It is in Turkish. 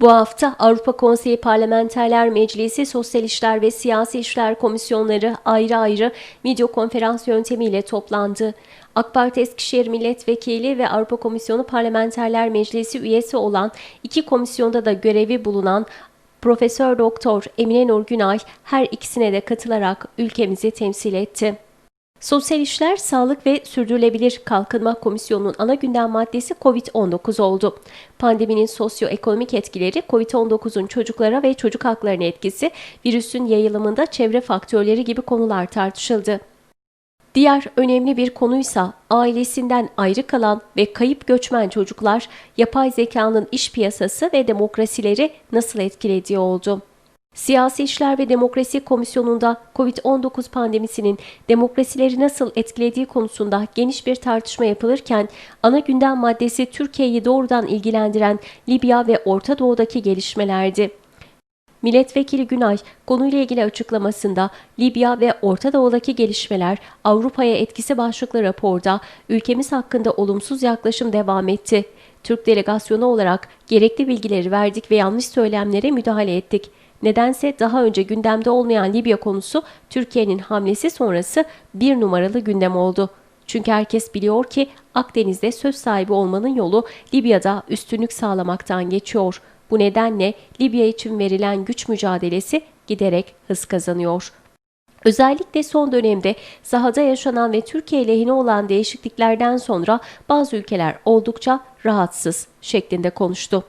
Bu hafta Avrupa Konseyi Parlamenterler Meclisi Sosyal İşler ve Siyasi İşler Komisyonları ayrı ayrı video konferans yöntemiyle toplandı. AK Parti Eskişehir Milletvekili ve Avrupa Komisyonu Parlamenterler Meclisi üyesi olan iki komisyonda da görevi bulunan Profesör Doktor Emine Nur Günay her ikisine de katılarak ülkemizi temsil etti. Sosyal İşler, Sağlık ve Sürdürülebilir Kalkınma Komisyonu'nun ana gündem maddesi COVID-19 oldu. Pandeminin sosyoekonomik etkileri, COVID-19'un çocuklara ve çocuk haklarına etkisi, virüsün yayılımında çevre faktörleri gibi konular tartışıldı. Diğer önemli bir konuysa ailesinden ayrı kalan ve kayıp göçmen çocuklar, yapay zekanın iş piyasası ve demokrasileri nasıl etkilediği oldu. Siyasi İşler ve Demokrasi Komisyonu'nda COVID-19 pandemisinin demokrasileri nasıl etkilediği konusunda geniş bir tartışma yapılırken ana gündem maddesi Türkiye'yi doğrudan ilgilendiren Libya ve Orta Doğu'daki gelişmelerdi. Milletvekili Günay konuyla ilgili açıklamasında Libya ve Orta Doğu'daki gelişmeler Avrupa'ya etkisi başlıklı raporda ülkemiz hakkında olumsuz yaklaşım devam etti. Türk delegasyonu olarak gerekli bilgileri verdik ve yanlış söylemlere müdahale ettik. Nedense daha önce gündemde olmayan Libya konusu Türkiye'nin hamlesi sonrası bir numaralı gündem oldu. Çünkü herkes biliyor ki Akdeniz'de söz sahibi olmanın yolu Libya'da üstünlük sağlamaktan geçiyor. Bu nedenle Libya için verilen güç mücadelesi giderek hız kazanıyor. Özellikle son dönemde sahada yaşanan ve Türkiye lehine olan değişikliklerden sonra bazı ülkeler oldukça rahatsız şeklinde konuştu.